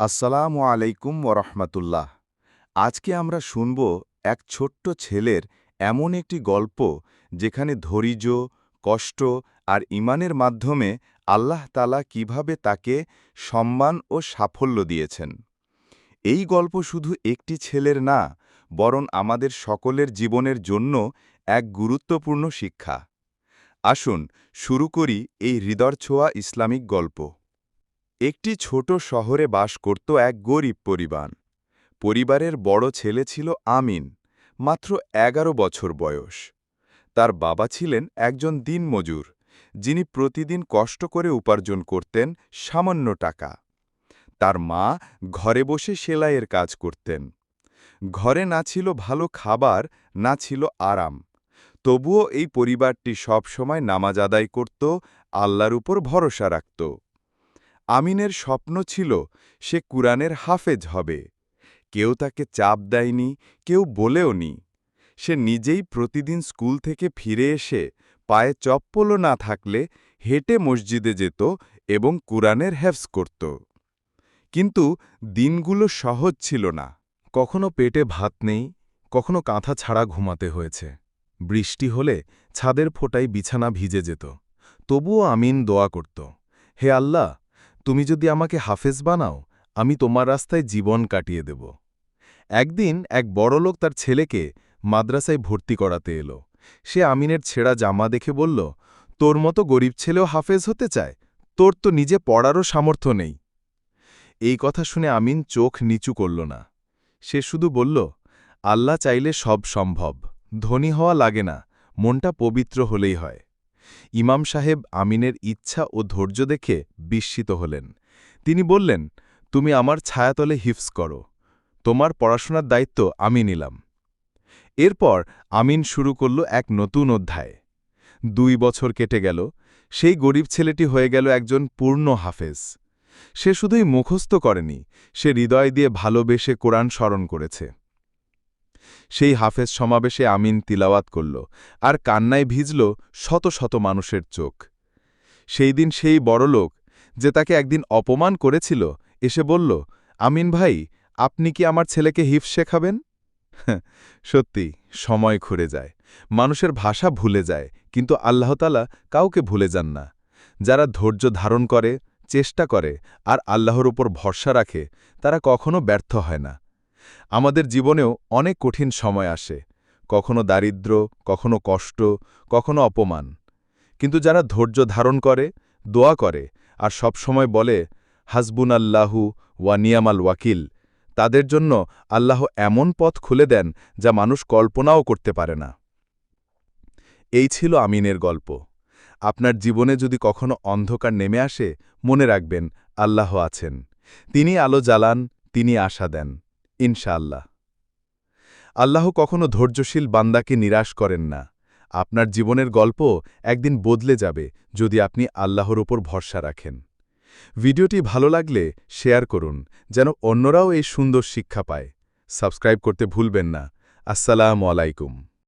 আসসালামু আলাইকুম ওরহমতুল্লাহ। আজকে আমরা শুনব এক ছোট্ট ছেলের এমন একটি গল্প যেখানে ধৈর্য, কষ্ট আর ইমানের মাধ্যমে আল্লাহ তালা কীভাবে তাকে সম্মান ও সাফল্য দিয়েছেন। এই গল্প শুধু একটি ছেলের না, বরং আমাদের সকলের জীবনের জন্য এক গুরুত্বপূর্ণ শিক্ষা। আসুন শুরু করি এই হৃদয়ছোঁয়া ইসলামিক গল্প। একটি ছোট শহরে বাস করত এক গরিব পরিবার। পরিবারের বড় ছেলে ছিল আমিন, মাত্র এগারো বছর বয়স। তার বাবা ছিলেন একজন দিনমজুর, যিনি প্রতিদিন কষ্ট করে উপার্জন করতেন সামান্য টাকা। তার মা ঘরে বসে সেলাইয়ের কাজ করতেন। ঘরে না ছিল ভালো খাবার, না ছিল আরাম। তবুও এই পরিবারটি সব সময় নামাজ আদায় করত, আল্লাহর উপর ভরসা রাখত। আমিনের স্বপ্ন ছিল সে কুরআনের হাফেজ হবে। কেউ তাকে চাপ দেয়নি, কেউ বলেও নি। সে নিজেই প্রতিদিন স্কুল থেকে ফিরে এসে পায়ে চপ্পলও না থাকলে হেঁটে মসজিদে যেত এবং কুরআনের হেফস করত। কিন্তু দিনগুলো সহজ ছিল না। কখনো পেটে ভাত নেই, কখনো কাঁথা ছাড়া ঘুমাতে হয়েছে। বৃষ্টি হলে ছাদের ফোটায় বিছানা ভিজে যেত। তবুও আমিন দোয়া করত, হে আল্লাহ তুমি যদি আমাকে হাফেজ বানাও, আমি তোমার রাস্তায় জীবন কাটিয়ে দেব। একদিন এক বড়লোক তার ছেলেকে মাদ্রাসায় ভর্তি করাতে এলো। সে আমিনের ছেঁড়া জামা দেখে বলল, তোর মতো গরিব ছেলেও হাফেজ হতে চায়? তোর তো নিজে পড়ারও সামর্থ্য নেই। এই কথা শুনে আমিন চোখ নিচু করল না। সে শুধু বলল, আল্লাহ চাইলে সব সম্ভব। ধনী হওয়া লাগে না, মনটা পবিত্র হলেই হয়। ইমাম সাহেব আমিনের ইচ্ছা ও ধৈর্য দেখে বিস্মিত হলেন। তিনি বললেন, তুমি আমার ছায়াতলে হিফস করো। তোমার পড়াশোনার দায়িত্ব আমি নিলাম। এরপর আমিন শুরু করল এক নতুন অধ্যায়। দুই বছর কেটে গেল, সেই গরিব ছেলেটি হয়ে গেল একজন পূর্ণ হাফেজ। সে শুধুই মুখস্থ করেনি, সে হৃদয় দিয়ে ভালোবেসে কোরআন স্মরণ করেছে। সেই হাফেজ সমাবেশে আমিন তিলাওয়াত করল আর কান্নায় ভিজল শত শত মানুষের চোখ। সেই দিন সেই বড়লোক যে তাকে একদিন অপমান করেছিল, এসে বলল, আমিন ভাই, আপনি কি আমার ছেলেকে হিফ শেখাবেন? সত্যি, সময় ঘুরে যায়, মানুষের ভাষা ভুলে যায়, কিন্তু আল্লাহতালা কাউকে ভুলে যান না। যারা ধৈর্য ধারণ করে, চেষ্টা করে, আর আল্লাহর উপর ভরসা রাখে, তারা কখনো ব্যর্থ হয় না। আমাদের জীবনেও অনেক কঠিন সময় আসে, কখনো দারিদ্র, কখনো কষ্ট, কখনো অপমান। কিন্তু যারা ধৈর্য ধারণ করে, দোয়া করে আর সব সময় বলে হাসবুন আল্লাহু ওয়া নিয়ামাল ওয়াকিল তাদের জন্য আল্লাহ এমন পথ খুলে দেন যা মানুষ কল্পনাও করতে পারে না। এই ছিল আমিনের গল্প। আপনার জীবনে যদি কখনো অন্ধকার নেমে আসে, মনে রাখবেন, আল্লাহ আছেন। তিনি আলো জ্বালান, তিনি আশা দেন। ইনশাআল্লাহ। আল্লাহ কখনো ধৈর্যশীল বান্দাকে নিরাশ করেন না। আপনার জীবনের গল্প একদিন বদলে যাবে যদি আপনি আল্লাহর ওপর ভরসা রাখেন। ভিডিওটি ভালো লাগলে শেয়ার করুন, যেন অন্যরাও এই সুন্দর শিক্ষা পায়। সাবস্ক্রাইব করতে ভুলবেন না। আসসালামু আলাইকুম।